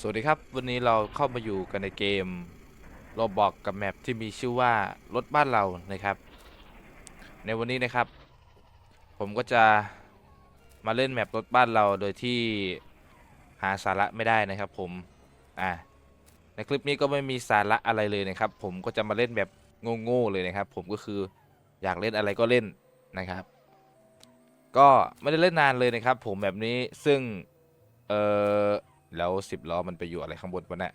สวัสดีครับ วันนี้เราเข้ามาอยู่กันในเกมโรบอกกับแมปที่มีชื่อว่ารถบ้านเรานะครับ ในวันนี้นะครับ ผมก็จะมาเล่นแมปรถบ้านเราโดยที่หาสาระไม่ได้นะครับผมอ่าในคลิปนี้ก็ไม่มีสาระอะไรเลยนะครับ ผมก็จะมาเล่นแบบโง่ๆเลยนะครับ ผมก็คืออยากเล่นอะไรก็เล่นนะครับ ก็ไม่ได้เล่นนานเลยนะครับ ผมแบบนี้ซึ่งเอ่อ แล้วสิบล้อมันไปอยู่อะไรข้างบนวะเนี่ย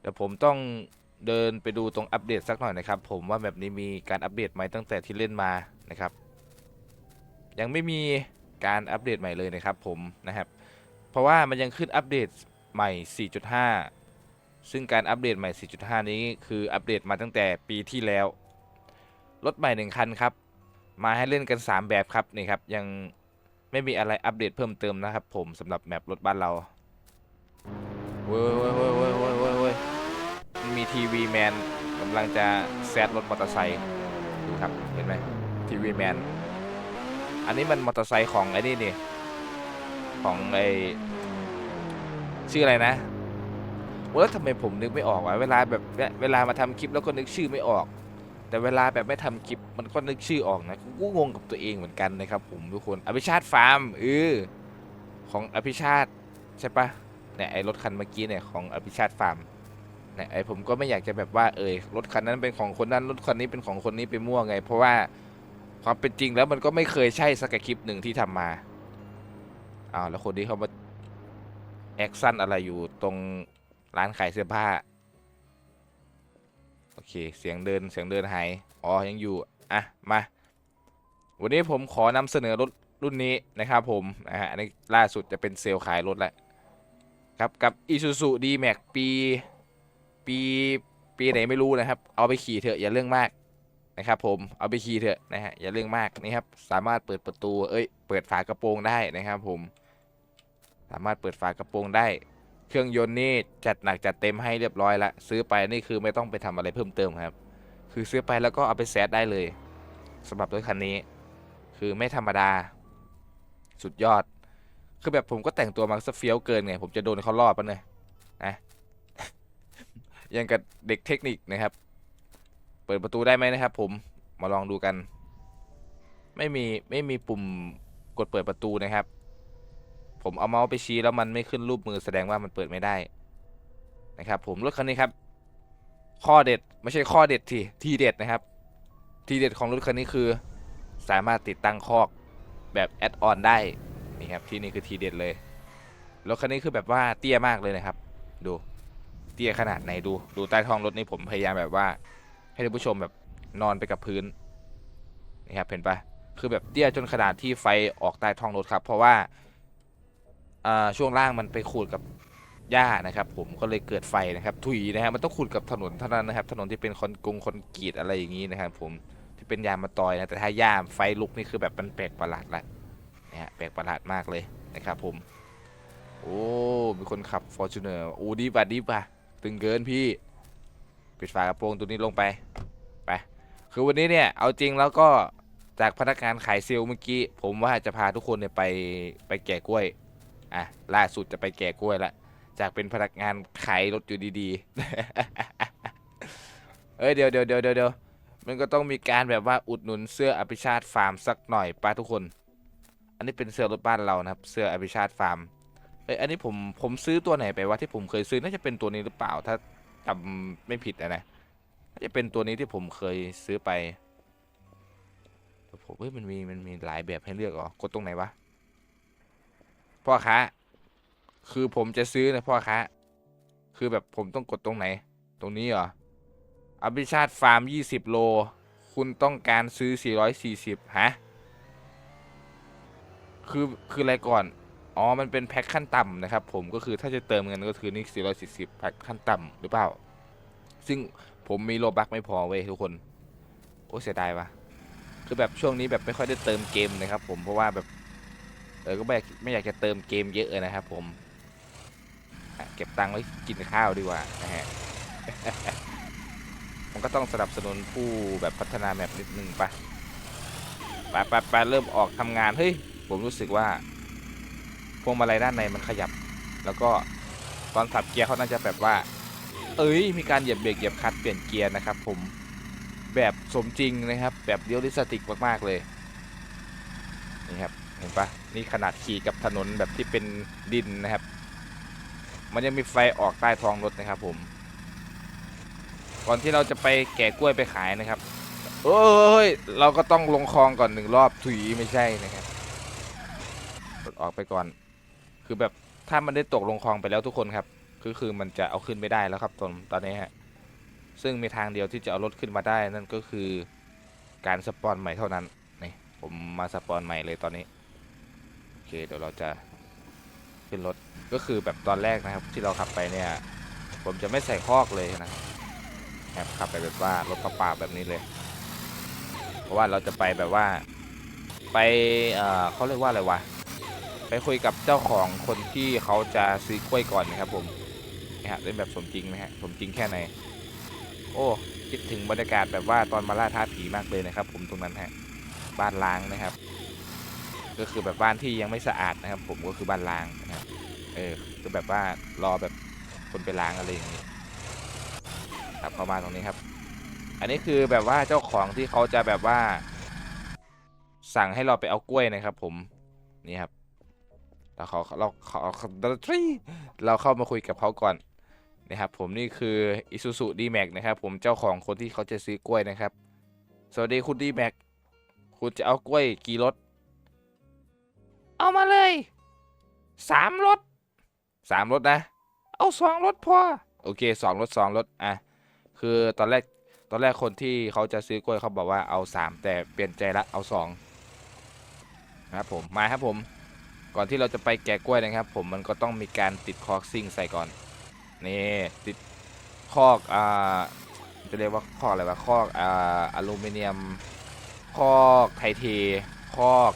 เดี๋ยวผมต้องเดินไปดูตรงอัปเดตสักหน่อยนะครับ ผมว่าแบบนี้มีการอัปเดตใหม่ตั้งแต่ที่เล่นมานะครับ ยังไม่มีการอัปเดตใหม่เลยนะครับ ผมนะครับ เพราะว่ามันยังขึ้นอัปเดตใหม่ 4.5 ซึ่งการอัปเดตใหม่ 4.5 นี้คืออัปเดตมาตั้งแต่ปีที่แล้วรถใหม่หนึ่งคันครับ มาให้เล่นกัน 3 แบบครับนี่ครับยัง ไม่มีอะไรอัปเดตเพิ่มเติมนะครับผมสำหรับแมปรถบ้านเราเว้ยเว้ยเว้ยเว้ยเว้ยเว้ยเว้ยมีทีวีแมนกำลังจะแซดรถมอเตอร์ไซค์ดูครับเห็นไหมทีวีแมนอันนี้มันมอเตอร์ไซค์ของไอ้นี่นี่ของไอ้ชื่ออะไรนะว่าแล้วทำไมผมนึกไม่ออกวะเวลาแบบเวลามาทำคลิปแล้วก็นึกชื่อไม่ออก แต่เวลาแบบไม่ทำคลิปมันก็นึกชื่อออกนะกูงงกับตัวเองเหมือนกันนะครับผมทุกคนอภิชาติฟาร์มเออของอภิชาติใช่ปะเนี่ยไอรถคันเมื่อกี้เนี่ยของอภิชาติฟาร์มเนี่ยไอผมก็ไม่อยากจะแบบว่าเออรถคันนั้นเป็นของคนนั้นรถคันนี้เป็นของคนนี้ไปมั่วไง เพราะว่าความเป็นจริงแล้วมันก็ไม่เคยใช่สักคลิปหนึ่งที่ทำมาอ้าวแล้วคนที่เขามาแอคชั่นอะไรอยู่ตรงร้านขายเสื้อผ้า โอเค เสียงเดินเสียงเดินหายอ๋อยังอยู่ อะ มา วันนี้ผมขอนำเสนอรถรุ่นนี้นะครับผมนะฮะอันนี้ล่าสุดจะเป็นเซลล์ขายรถแล้วครับกับ Isuzu D-Max ปีปีปีไหนไม่รู้นะครับ เอาไปขี่เถอะอย่าเรื่องมากนะครับผมเอาไปขี่เถอะนะฮะอย่าเรื่องมากนี่ครับสามารถเปิดประตูเอ้ยเปิดฝากระโปรงได้นะครับผมสามารถเปิดฝากระโปรงได้ เครื่องยนต์นี่จัดหนักจัดเต็มให้เรียบร้อยละซื้อไปนี่คือไม่ต้องไปทำอะไรเพิ่มเติมครับ คือซื้อไปแล้วก็เอาไปแซดได้เลยสำหรับรถคันนี้ คือไม่ธรรมดา สุดยอด คือแบบผมก็แต่งตัวมาซะเฟียวเกินไงผมจะโดนเขารอบปะเนี่ยนะยังกับเด็กเทคนิคนะครับ เปิดประตูได้ไหมนะครับ ผมมาลองดูกัน ไม่มีไม่มีปุ่มกดเปิดประตูนะครับ ผมเอาเมาส์ไปชี้แล้วมันไม่ขึ้นรูปมือแสดงว่ามันเปิดไม่ได้นะครับ ผมรถคันนี้ครับ ข้อเด็ดไม่ใช่ข้อเด็ดทีทีเด็ดนะครับ ทีเด็ดของรถคันนี้คือ สามารถติดตั้งคอกแบบแอดออนได้นี่ครับที่นี่คือทีเด็ดเลยรถคันนี้คือแบบว่าเตี้ยมากเลยนะครับ ดูเตี้ยขนาดไหนดูดูใต้ท้องรถนี่ผมพยายามแบบว่า ให้ท่านผู้ชมแบบนอนไปกับพื้นนี่ครับเห็นปะคือแบบเตี้ยจนขนาดที่ไฟออกใต้ท้องรถครับ เพราะว่า อ่าช่วงล่างมันไปขูดกับหญ้านะครับ ผมก็เลยเกิดไฟนะครับถุยนะฮะมันต้องขูดกับถนนเท่านั้นนะครับ ถนนที่เป็นคอนกรุงคอนกรีตอะไรอย่างนี้นะครับ ผมที่เป็นยางมาตอยนะแต่ถ้าหญ้าไฟลุกนี่คือแบบมันแปลกประหลาดละนะฮะแปลกประหลาดมากเลยนะครับ ผม โอ้มีคนขับ f o r t u n e r โอ้ดีป่ะดีป่ะตึงเกินพี่ปิดฝากระโปรงตัวนี้ลงไปไปคือวันนี้เนี่ยเอาจริงแล้วก็จากพนักงานขายเซลล์เมื่อกี้ ผมว่าจะพาทุกคนเนี่ยไปไปแก่กล้วย อะล่าสุดจะไปแก่กล้วยละจากเป็นพนักงานขายรถอยู่ดีๆ เอ้ยเดี๋ยวเดี๋ยวเดี๋ยวเดี๋ยวเดี๋ยวมันก็ต้องมีการแบบว่าอุดหนุนเสื้ออภิชาติฟาร์มสักหน่อยป้าทุกคน อันนี้เป็นเสื้อรถบ้านเรานะครับ เสื้ออภิชาติฟาร์มเอ้ยอันนี้ผมผมซื้อตัวไหนไปวะที่ผมเคยซื้อน่าจะเป็นตัวนี้หรือเปล่าถ้าจำไม่ผิดอะนะน่าจะเป็นตัวนี้ที่ผมเคยซื้อไปผมเฮ้ยมันมีมันมีหลายแบบให้เลือกเหรอกดตรงไหนวะ พ่อค้า คือผมจะซื้อนะพ่อค้า คือแบบผมต้องกดตรงไหน ตรงนี้เหรออภิชาติฟาร์ม 20 โล คุณต้องการซื้อ 440 ฮะ คือ คืออะไรก่อน อ๋อ มันเป็นแพ็คขั้นต่ำนะครับ ผม ก็คือถ้าจะเติมเงินก็คือนี่440 แพ็คขั้นต่ำหรือเปล่า ซึ่งผมมีโลบักไม่พอเว้ยทุกคน โอ้เสียดายวะคือแบบช่วงนี้แบบไม่ค่อยได้เติมเกมนะครับผม เพราะว่าแบบ เออก็ไม่ไม่อยากจะเติมเกมเยอะนะครับผมเก็บตังค์ไว้กินข้าวดีกว่านะฮะมันก็ต้องสนับสนุนผู้แบบพัฒนาแมปนิดนึงปะปไปไปะเริ่มออกทำงานเฮ้ยผมรู้สึกว่าพวงมาลัยด้านในมันขยับ แล้วก็ตอนสับเกียร์เขาน่าจะแบบว่า เอ้ยมีการเหยียบเบรกเหยียบคลัตช์เปลี่ยนเกียร์นะครับ ผมแบบสมจริงนะครับ แบบเรียลลิสติกมากๆเลยนี่ครับ ห็นปะนี่ขนาดขี่กับถนนแบบที่เป็นดินนะครับ มันยังมีไฟออกใต้ท้องรถนะครับผม ก่อนที่เราจะไปแกะกล้วยไปขายนะครับเอ้ยเราก็ต้องลงคลองก่อนหนึ่งรอบถุยไม่ใช่นะครับรถออกไปก่อน คือแบบถ้ามันได้ตกลงคลองไปแล้วทุกคนครับคือคือมันจะเอาขึ้นไม่ได้แล้วครับตอนตอนนี้ฮะซึ่งมีทางเดียวที่จะเอารถขึ้นมาได้นั่นก็คือการสปอนใหม่เท่านั้นนี่ผมมาสปอนใหม่เลยตอนนี้ เคเดี๋ยวเราจะขึ้นรถก็คือแบบตอนแรกนะครับที่เราขับไปเนี่ย ผมจะไม่ใส่คอกเลยนะครับขับไปแบบว่ารถเปล่าๆแบบนี้เลย เพราะว่าเราจะไปแบบว่าไปเเขาเรียกว่าอะไรวะไปคุยกับเจ้าของคนที่เขาจะซื้อกล้วยก่อนนะครับผมนะฮะเล่นแบบสมจริงนะฮะสมจริงแค่ไหนโอ้คิดถึงบรรยากาศแบบว่าตอนมาล่าท้าผีมากเลยนะครับ ผมตรงนั้นฮะบ้านล้างนะครับ ก็คือแบบบ้านที่ยังไม่สะอาดนะครับ ผมก็คือบ้านล้างนะครับเออคือแบบว่ารอแบบคนไปล้างอะไรอย่างนี้ครับเข้ามาตรงนี้ครับ อันนี้คือแบบว่าเจ้าของที่เขาจะแบบว่า สั่งให้เราไปเอากล้วยนะครับ ผมนี่ครับเราเขาเราเขาเราเข้ามาคุยกับเขาก่อนนะครับ ผมนี่คือ Isuzu D-Max นะครับ ผมเจ้าของคนที่เขาจะซื้อกล้วยนะครับ สวัสดีคุณ D-Max คุณจะเอากล้วยกี่รถ เอามาเลยสามรถสามรถนะ เอาสองรถพอ โอเคสองรถสองรถอะ คือตอนแรกตอนแรกคนที่เขาจะซื้อกล้วยเขาบอกว่าเอาสามแต่เปลี่ยนใจละเอาสองนะครับผมมาครับผม ก่อนที่เราจะไปแกะกล้วยนะครับ ผมมันก็ต้องมีการติดคอกซิ่งใส่ก่อนนี่ติดคอกอ่าจะเรียกว่าคอกอะไรวะคอกอ่าอลูมิเนียมคอกไทเทคอก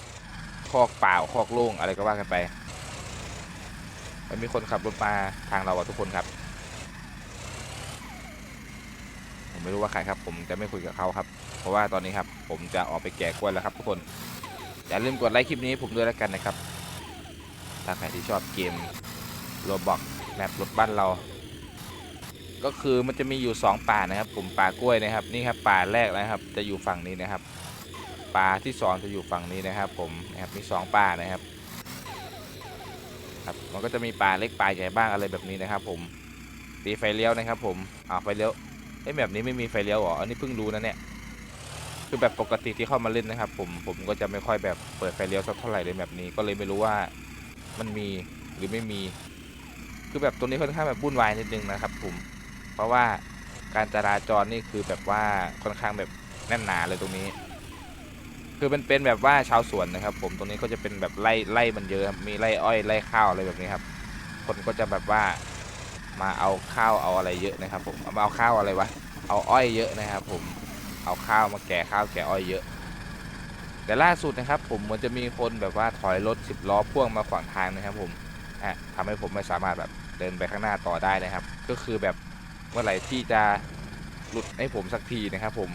คอกเปล่าคอกโล่งอะไรก็ว่ากันไป มันมีคนขับรถมาทางเราอะทุกคนครับ ผมไม่รู้ว่าใครครับ ผมจะไม่คุยกับเขาครับ เพราะว่าตอนนี้ครับ ผมจะออกไปแกะกล้วยแล้วครับ ทุกคน อย่าลืมกดไลค์คลิปนี้ผมด้วยแล้วกันนะครับ ถ้าใครที่ชอบเกมโรบอกแมปรถบ้านเรา ก็คือมันจะมีอยู่ 2 ป่านะครับ ผมป่ากล้วยนะครับ นี่ครับป่าแรกนะครับ จะอยู่ฝั่งนี้นะครับาที่สองจะอยู่ฝั่งนี้นะครับ ผมนะครับมีสองป่านะครับครับมันก็จะมีป่าเล็กป่าใหญ่บ้างอะไรแบบนี้นะครับ ผมตีไฟเลี้ยวนะครับผมอ่าไฟเลี้ยวไอ้แบบนี้ไม่มีไฟเลี้ยวเหรออันนี้เพิ่งรู้นะเนี่ยคือแบบปกติที่เข้ามาเล่นนะครับ ผมผมก็จะไม่ค่อยแบบเปิดไฟเลี้ยวสักเท่าไหร่เลยแบบนี้ ก็เลยไม่รู้ว่ามันมีหรือไม่มี คือแบบตัวนี้ค่อนข้างแบบวุ่นวายนิดนึงนะครับ ผม เพราะว่าการจราจรนี่คือแบบว่าค่อนข้างแบบแน่นหนาเลยตรงนี้ คือมันเป็นแบบว่าชาวสวนนะครับ ผมตรงนี้ก็จะเป็นแบบไร่ไร่มันเยอะครับมีไร่อ้อยไร่ข้าวอะไรแบบนี้ครับ คนก็จะแบบว่ามาเอาข้าวเอาอะไรเยอะนะครับ ผมมาเอาข้าวอะไรวะเอาอ้อยเยอะนะครับ ผมเอาข้าวมาแก่ข้าวแก่อ้อยเยอะ แต่ล่าสุดนะครับ ผมมันจะมีคนแบบว่าถอยรถสิบล้อพ่วงมาขวางทางนะครับ ผมฮะทำให้ผมไม่สามารถแบบเดินไปข้างหน้าต่อได้นะครับ ก็คือแบบเมื่อไหร่ที่จะหลุดให้ผมสักทีนะครับ ผม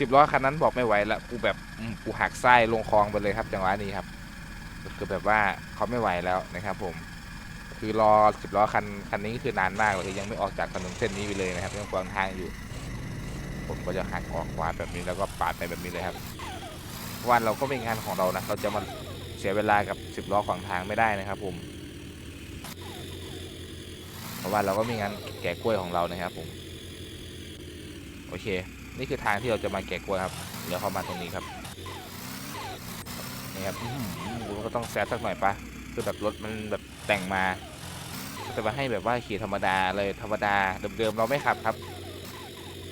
สิบล้อคันนั้นบอกไม่ไหวละกูแบบกูหักไส้ลงคลองไปเลยครับจังหวะนี้ครับก็คือแบบว่าเขาไม่ไหวแล้วนะครับผม คือรอสิบล้อคันคันนี้คือนานมากเลยยังไม่ออกจากถนนเส้นนี้ไปเลยนะครับยังขวางทางอยู่ ผมก็จะหักออกขวาแบบนี้แล้วก็ปาดไปแบบนี้เลยครับวันเราก็เป็นงานของเรานะเราจะมาเสียเวลากับสิบล้อขวางทางไม่ได้นะครับ ผม เพราะว่าเราก็มีงานแกะกล้วยของเรานะครับ ผม โอเค นี่คือทางที่เราจะมาแกะกล้วยครับเดี๋ยวเข้ามาตรงนี้ครับนี่ครับอื้อหือก็ต้องแซดสักหน่อยปะคือแบบรถมันแบบแต่งมาจะมาให้แบบว่าขี่ธรรมดาเลยธรรมดาเดิมๆเราไม่ขับครับ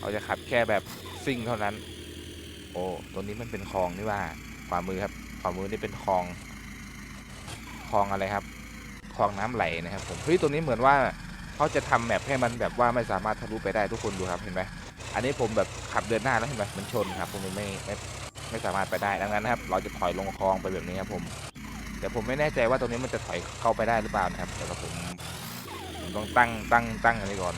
เราจะขับแค่แบบซิ่งเท่านั้น โอ้ตรงนี้มันเป็นคลองนี่ว่าขวามือครับขวามือนี่เป็นคลองคลองอะไรครับคลองน้ำไหลนะครับผมเฮ้ยตัวนี้เหมือนว่าเขาจะทำแมปให้มันแบบว่าไม่สามารถทะลุไปได้ทุกคนดูครับเห็นไหม อันนี้ผมแบบขับเดินหน้าแล้วเห็นไหมมันชนครับ ผมไม่ไม่ไม่ไม่สามารถไปได้ดังนั้นนะครับ เราจะถอยลงคลองไปแบบนี้ครับผมแต่ผมไม่แน่ใจว่าตรงนี้มันจะถอยเข้าไปได้หรือเปล่านะครับแต่ว่าผมผมต้องตั้งตั้งตั้งอันนี้ก่อน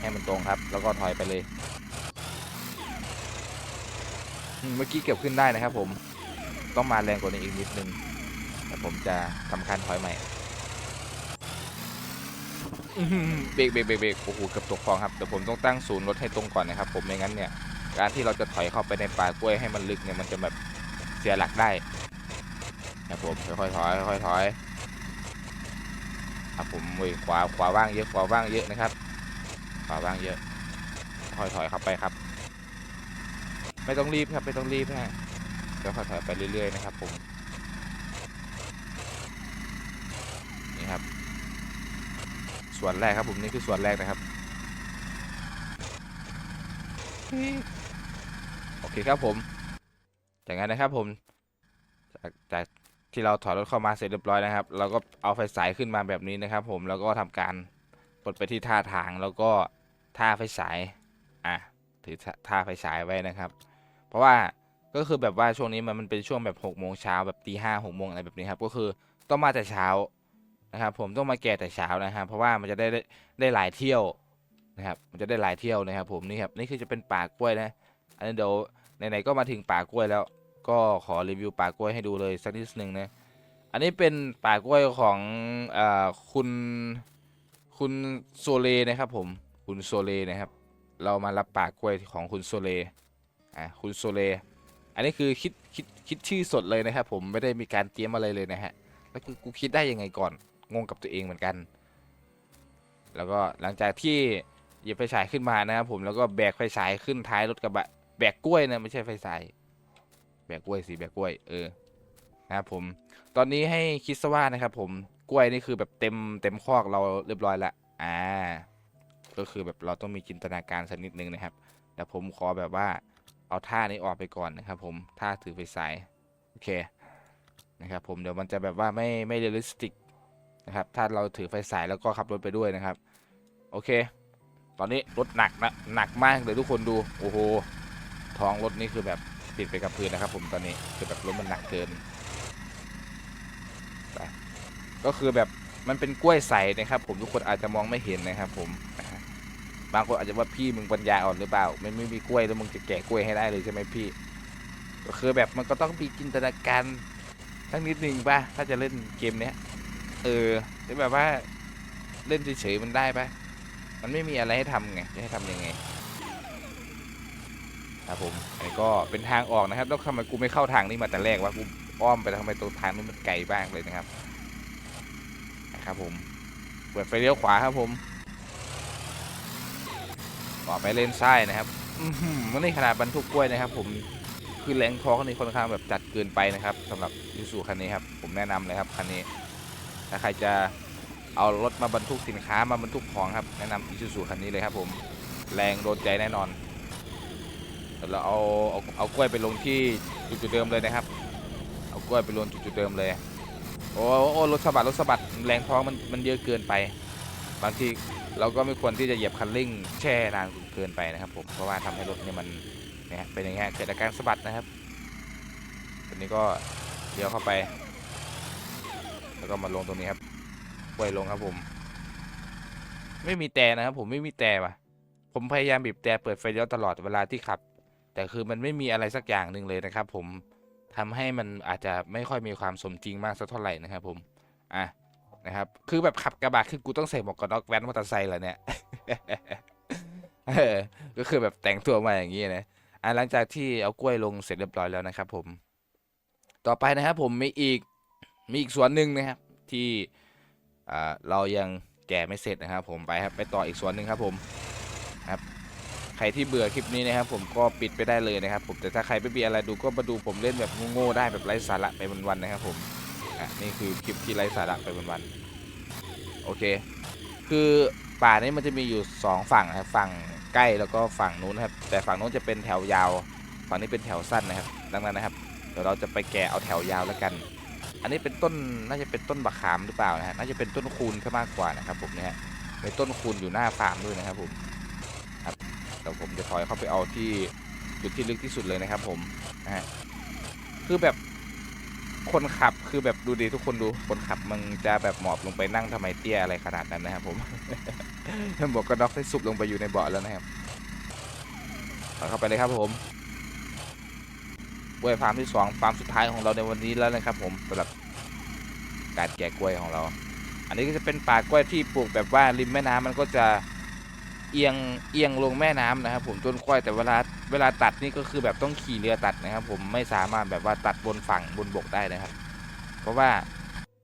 ให้มันตรงครับ แล้วก็ถอยไปเลยเมื่อกี้เก็บขึ้นได้นะครับ ผมต้องมาแรงกว่านี้อีกนิดนึงแต่ผมจะทำการถอยใหม่ อื้อหือเบรกเบรกเบรกเบรกโอ้โหเกือบตกคลองครับเดี๋ยวผมต้องตั้งศูนย์รถให้ตรงก่อนนะครับผมไม่งั้นเนี่ย การที่เราจะถอยเข้าไปในป่ากล้วยให้มันลึกเนี่ยมันจะแบบเสียหลักได้นะครับผมค่อยๆถอยค่อยๆถอยครับผมเว้ยขวาขวาว่างเยอะขวาว่างเยอะนะครับ ขวาว่างเยอะ ค่อยๆถอยเข้าไปครับ ไม่ต้องรีบครับไม่ต้องรีบนะเดี๋ยวค่อยๆถอยไปเรื่อยๆนะครับผม นี่ครับ ส่วนแรกครับผมนี่คือส่วนแรกนะครับโอเคครับผม จากนั้นนะครับผมจากจากที่เราถอดรถเข้ามาเสร็จเรียบร้อยนะครับ เราก็เอาไฟฉายขึ้นมาแบบนี้นะครับ ผมแล้วก็ทำการกดไปที่ท่าทางแล้วก็ท่าไฟฉายอะถือท่าไฟฉายไว้นะครับ เพราะว่าก็คือแบบว่าช่วงนี้มันมันเป็นช่วงแบบ6กโมงเช้าแบบตีห้าหกโมงอะไรแบบนี้ครับก็คือต้องมาแต่เช้า นะครับ ผมต้องมาแก่แต่เช้านะครับเพราะว่ามันจะได้ได้ได้หลายเที่ยวนะครับ มันจะได้หลายเที่ยวนะครับ ผมนี่ครับนี่คือจะเป็นป่ากล้วยนะ อันนี้เดี๋ยวไหนๆก็มาถึงป่ากล้วยแล้ว ก็ขอรีวิวป่ากล้วยให้ดูเลยสักนิดหนึ่งนะอันนี้เป็นป่ากล้วยของอ่อคุณคุณโซเลนะครับ ผมคุณโซเลนะครับ เรามารับป่ากล้วยของคุณโซเลอะคุณโซเลอันนี้คือคิดคิดคิดชื่อสดเลยนะครับ ผมไม่ได้มีการเตรียมอะไรเลยนะฮะแล้วกูคิดได้ยังไงก่อน งงกับตัวเองเหมือนกัน แล้วก็หลังจากที่หยิบไฟฉายขึ้นมานะครับผมแล้วก็แบกไฟฉายขึ้นท้ายรถกระบะแบกกล้วยนะไม่ใช่ไฟฉายแบกกล้วยสิแบกกล้วยเออนะครับผมตอนนี้ให้คิดซะว่านะครับผมกล้วยนี่คือแบบเต็มเต็มคอกเราเรียบร้อยละอ่าก็คือแบบเราต้องมีจินตนาการสักนิดนึงนะครับแต่ผมขอแบบว่าเอาท่านี้ออกไปก่อนนะครับผมท่าถือไฟฉายโอเคนะครับผมเดี๋ยวมันจะแบบว่าไม่ไม่เรียลลิสติก นะครับ ถ้าเราถือไฟฉายแล้วก็ขับรถไปด้วยนะครับ โอเค ตอนนี้รถหนักนะหนักมากเลยทุกคนดู โอ้โห ท้องรถนี่คือแบบติดไปกับพื้นนะครับ ผมตอนนี้คือแบบรถมันหนักเกินไปก็คือแบบมันเป็นกล้วยใสนะครับ ผมทุกคนอาจจะมองไม่เห็นนะครับ ผมบางคนอาจจะว่าพี่มึงปัญญาอ่อนหรือเปล่าไม่ไม่มีกล้วยแล้วมึงจะแกะกล้วยให้ได้เลยใช่ไหมพี่ก็คือแบบมันก็ต้องมีจินตนาการทั้งนิดนึงป่ะถ้าจะเล่นเกมเนี้ย เออหรือแบบว่าเล่นเฉยๆมันได้ปะมันไม่มีอะไรให้ทำไงจะให้ทำยังไงครับผมอันนี้ก็เป็นทางออกนะครับแล้วทำไมกูไม่เข้าทางนี้มาแต่แรกวะกูอ้อมไปทำไมตรงทางนี้มันไกลบ้างเลยนะครับนะครับผมเปิดไฟเลี้ยวขวาครับผมต่อไปเลนซ้ายนะครับอือหือมันนี่ขนาดบรรทุกกล้วยนะครับ ผมคือแรงทอร์กนี่ค่อนข้างแบบจัดเกินไปนะครับสำหรับยูสูคันนี้ครับผมแนะนำเลยครับคันนี้ ถ้าใครจะเอารถมาบรรทุกสินค้ามาบรรทุกของครับ แนะนำอิซูซูคันนี้เลยครับผม แรงโดนใจแน่นอนเดี๋ยวเราเอาเอาเอากล้วยไปลงที่จุดๆเดิมเลยนะครับ เอากล้วยไปลงจุดๆเดิมเลย โอ้โอ้รถสะบัดรถสะบัดแรงท้องมันมันเยอะเกินไป บางทีเราก็ไม่ควรที่จะเหยียบคันเร่งแช่นานเกินไปนะครับผม เพราะว่าทำให้รถเนี่ยมันเนี่ยเป็นอย่างเงี้ยเกิดอาการสะบัดนะครับตัวนี้ก็เลี้ยวเข้าไป แล้วก็มาลงตรงนี้ครับปล่อยลงครับผม ไม่มีแต่นะครับผมไม่มีแต่ว่ะ ผมพยายามบีบแต่เปิดไฟเลี้ยวตลอดเวลาที่ขับ แต่คือมันไม่มีอะไรสักอย่างหนึ่งเลยนะครับ ผมทำให้มันอาจจะไม่ค่อยมีความสมจริงมากสักเท่าไหร่นะครับ ผม อะนะครับ คือแบบขับกระบะคือกูต้องใส่หมวกกันน็อกแว้นมอเตอร์ไซค์เหรอเนี่ยก็คือแบบแต่งตัวมาอย่างนี้นะอะหลังจากที่เอากล้วยลงเสร็จเรียบร้อยแล้วนะครับ ผม ต่อไปนะครับผมมีอีก มีอีกส่วนหนึ่งนะครับที่อ่าเรายังแก่ไม่เสร็จนะครับ ผมไปครับไปต่ออีกส่วนหนึ่งครับผมครับใครที่เบื่อคลิปนี้นะครับผมก็ปิดไปได้เลยนะครับ ผมแต่ถ้าใครไม่มีอะไรดูก็มาดูผมเล่นแบบโง่ๆได้แบบไร้สาระไปวันๆนะครับผมอะนี่คือคลิปที่ไร้สาระไปวันๆโอเค คือป่านี้มันจะมีอยู่สองฝั่งครับฝั่งใกล้แล้วก็ฝั่งนู้นครับแต่ฝั่งนู้นจะเป็นแถวยาว ฝั่งนี้เป็นแถวสั้นนะครับ ดังนั้นนะครับเดี๋ยวเราจะไปแกะเอาแถวยาวแล้วกัน อันนี้เป็นต้นน่าจะเป็นต้นบะขามหรือเปล่านะฮะน่าจะเป็นต้นคูณซะมากกว่านะครับผมเนี่ยฮะมีต้นคูณอยู่หน้าฟาร์มด้วยนะครับผมครับเดี๋ยวผมจะถอยเข้าไปเอาที่จุดที่ลึกที่สุดเลยนะครับ ผมนะฮะคือแบบคนขับคือแบบดูดีทุกคนดูคนขับมึงจะแบบหมอบลงไปนั่งทำไมเตี้ยอะไรขนาดนั้นนะครับผมหมวกกันน็อกได้สุบลงไปอยู่ในเบาะแล้วนะครับเข้าไปเลยครับผม เวยฟาร์มที่สองฟาร์มสุดท้ายของเราในวันนี้แล้วนะครับผมสำหรับการแกะกล้วยของเรา อันนี้ก็จะเป็นป่ากล้วยที่ปลูกแบบว่าริมแม่น้ำมันก็จะเอียงเอียงลงแม่น้ำนะครับ ผมต้นกล้วยแต่เวลาเวลาตัดนี่ก็คือแบบต้องขี่เรือตัดนะครับ ผมไม่สามารถแบบว่าตัดบนฝั่งบนบกได้นะครับ เพราะว่า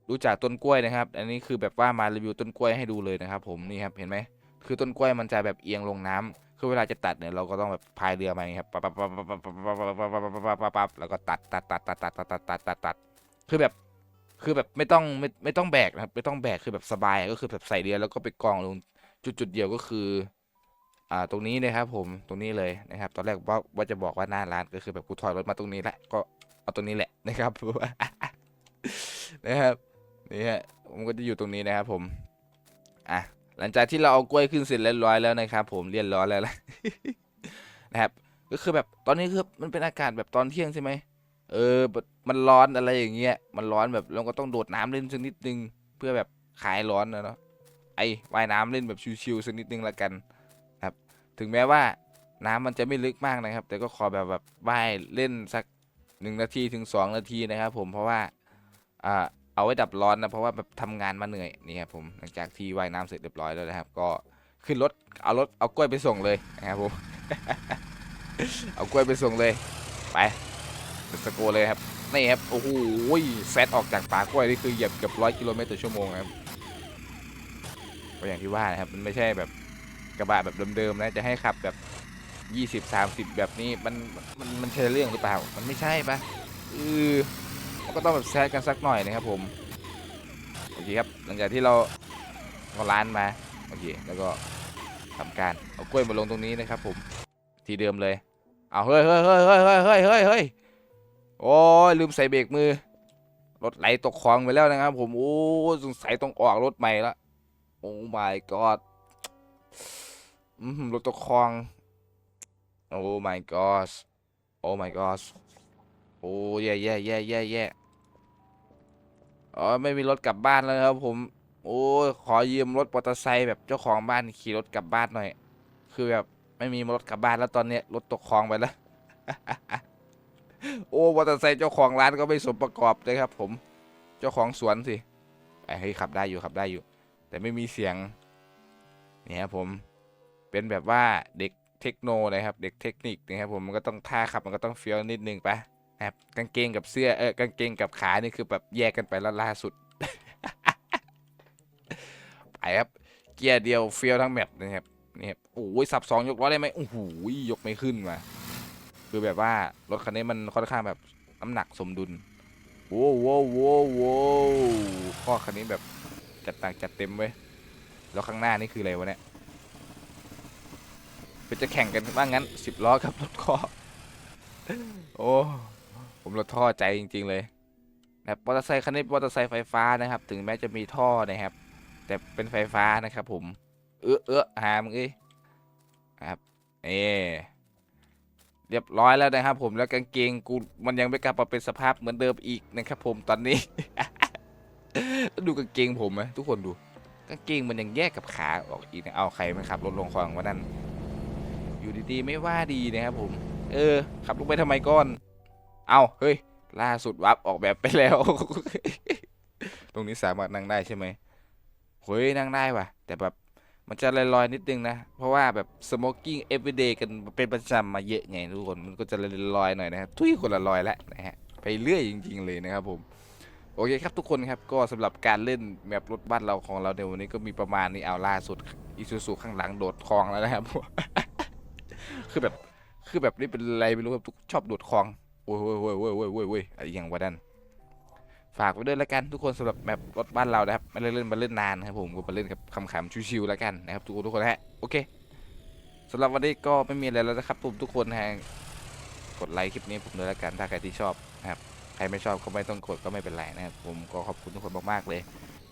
รู้จักต้นกล้วยนะครับ อันนี้คือแบบว่ามารีวิวต้นกล้วยให้ดูเลยนะครับ ผมนี่ครับเห็นไหมคือต้นกล้วยมันจะแบบเอียงลงน้ำ คือเวลาจะตัดเนี่ยเราก็ต้องแบบพายเรือมาอย่างนี้ครับปั๊บปั๊บปั๊บปั๊บปั๊บปั๊บปั๊บปั๊บปั๊บปั๊บปั๊บแล้วก็ตัดตัดตัดตัดตัดตัดตัดตัดตัดตัดคือแบบคือแบบไม่ต้องไม่ไม่ต้องแบกนะครับไม่ต้องแบกคือแบบสบายก็คือแบบใส่เรือแล้วก็ไปกองลงจุดจุดเดียวก็คืออ่าตรงนี้นะครับผมตรงนี้เลยนะครับ ตอนแรกว่าว่าจะบอกว่าหน้าร้านก็คือแบบกูถอยรถมาตรงนี้แหละก็เอาตรงนี้แหละนะครับนะครับนี่ฮะผมก็จะอยู่ตรงนี้นะครับผมอะ หลังจากที่เราเอากล้วยขึ้นเสร็จเรียบร้อยแล้วนะครับผมเรียบร้อยแล้วนะนะครับ ก็คือแบบตอนนี้คือมันเป็นอากาศแบบตอนเที่ยงใช่ไหมเออ มันร้อนอะไรอย่างเงี้ย มันร้อนแบบเราก็ต้องโดดน้ำเล่นสักนิดนึง เพื่อแบบคลายร้อนนะเนาะ ไอว่ายน้ำเล่นแบบชิวๆสักนิดนึงละกัน ครับ ถึงแม้ว่าน้ำมันจะไม่ลึกมากนะครับ แต่ก็ขอแบบแบบว่ายเล่นสักหนึ่งนาทีถึงสองนาทีนะครับผม เพราะว่า อ่า เอาไว้ดับร้อนนะเพราะว่าแบบทำงานมาเหนื่อยนี่ครับผมหลังจากที่ว่ายน้ำเสร็จเรียบร้อยแล้วนะครับ ก็ขึ้นรถเอารถเอากล้วยไปส่งเลยนะครับผมเอากล้วยไปส่งเลยไปสโกเลยครับนี่ครับโอ้โหแซดออกจากป่ากล้วยนี่คือเหยียบเกือบร้อยกิโลเมตรต่อชั่วโมงครับก็อย่างที่ว่านะครับมันไม่ใช่แบบกระบะแบบเดิมๆนะจะให้ขับแบบยี่สิบสามสิบแบบนี้มันมันมันใช่เรื่องหรือเปล่า มันไม่ใช่ปะเออ ก็ต้องแบบแซดกันสักหน่อยนะครับผมโอเคครับหลังจากที่เราเอาร้านมาโอเคแล้วก็ทำการเอากล้วยมาลงตรงนี้นะครับ ผมทีเดิมเลยเอาเฮ้ยเฮ้ยเฮ้ยเฮ้ยเฮ้ยเฮ้ยเฮ้ยเฮ้ยโอ้ยลืมใส่เบรกมือรถไหลตกคลองไปแล้วนะครับ ผมโอ้สงสัยต้องออกรถใหม่ละโอ้ my god รถตกคลองโอ้ my god โอ้ my god โอ้แย่แย่แย่แย่แย่ อ๋อไม่มีรถกลับบ้านแล้วครับ ผม โอ้ขอยืมรถมอเตอร์ไซค์แบบเจ้าของบ้านขี่รถกลับบ้านหน่อย คือแบบไม่มีรถกลับบ้านแล้วตอนเนี้ยรถตกคลองไปแล้วโอ้มอเตอร์ไซค์เจ้าของร้านก็ไม่สมประกอบเลยครับ ผม เจ้าของสวนสิไอ้เฮ้ยขับได้อยู่ขับได้อยู่ แต่ไม่มีเสียงเนี่ยครับผมเป็นแบบว่าเด็กเทคโนนะครับ เด็กเทคนิคนะครับผมมันก็ต้องท่าขับมันก็ต้องเฟี้ยวนิดนึงปะ นะครับกางเกงกับเสื้อเออกางเกงกับขานี่คือแบบแยกกันไปแล้วล่าสุดไปครับเกียร์เดียวเฟี้ยวทั้งแมปนะครับนี่ครับโอ้ยสับสองยกล้อได้ไหมโอ้โหยกไม่ขึ้นมาคือแบบว่ารถคันนี้มันค่อนข้างแบบน้ำหนักสมดุลโว้วโว้วโว้โว้ข้อคันนี้แบบจัดหนักจัดเต็มเว้ยแล้วข้างหน้านี่คืออะไรวะเนี่ยเป็นจะแข่งกันว่างั้นสิบล้อกับรถข้อโอ้ ผมรถท่อใจจริง ๆ เลยนะครับมอเตอร์ไซค์คันนี้มอเตอร์ไซค์ไฟฟ้านะครับ ถึงแม้จะมีท่อนะครับ แต่เป็นไฟฟ้านะครับผม เออเออหามึงเอ้ยครับเอเรียบร้อยแล้วนะครับ ผมแล้วกางเกงกูมันยังไม่กลับมาเป็นสภาพเหมือนเดิมอีกนะครับ ผมตอนนี้ ดูกางเกงผมไหมทุกคนดูกางเกงมันยังแยกกับขาออกอีกนะเอาใครมันขับรถลงคลองวะนั่นอยู่ดีๆไม่ว่าดีนะครับผม เออ ขับลงไปทำไมก่อน เอาเฮ้ย ล่าสุดวับออกแบบไปแล้ว ตรงนี้สามารถนั่งได้ใช่ไหมเฮ้ยนั่งได้ว่ะ แต่แบบมันจะลอยๆนิดนึงนะ เพราะว่าแบบ smoking everyday กันเป็นประจำมาเยอะไงทุกคนมันก็จะลอยๆหน่อยนะครับทุยคนละลอยแล้วนะฮะไปเรื่อยจริง ๆ เลยนะครับผมโอเคครับทุกคนครับก็สำหรับการเล่นแมปรถบ้านเราของเราในวันนี้ก็มีประมาณนี้เอาล่าสุดอีซูซูข้างหลังโดดคลองแล้วนะครับคือแบบคือแบบนี่เป็นอะไรไม่รู้ครับทุกชอบโดดคลอง โอ้ยโอ้ยโอ้ยโอ้ยโอ้ยโอ้ยโอ้ยอะไรอย่างวะดันฝากไว้ด้วยแล้วกันทุกคนสำหรับแมปรถบ้านเรานะครับไม่ได้เล่นมาเล่นนานครับผมก็มาเล่นกับคำๆชิวๆแล้วกันนะครับทุกคนทุกคนฮะโอเคสำหรับวันนี้ก็ไม่มีอะไรแล้วนะครับผมทุกคนฮะกดไลค์คลิปนี้ผมด้วยแล้วกันถ้าใครที่ชอบนะครับใครไม่ชอบก็ไม่ต้องกดก็ไม่เป็นไรนะครับผมก็ขอบคุณทุกคนมากๆเลย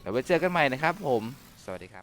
เดี๋ยวไว้เจอกันใหม่นะครับผมสวัสดีครับ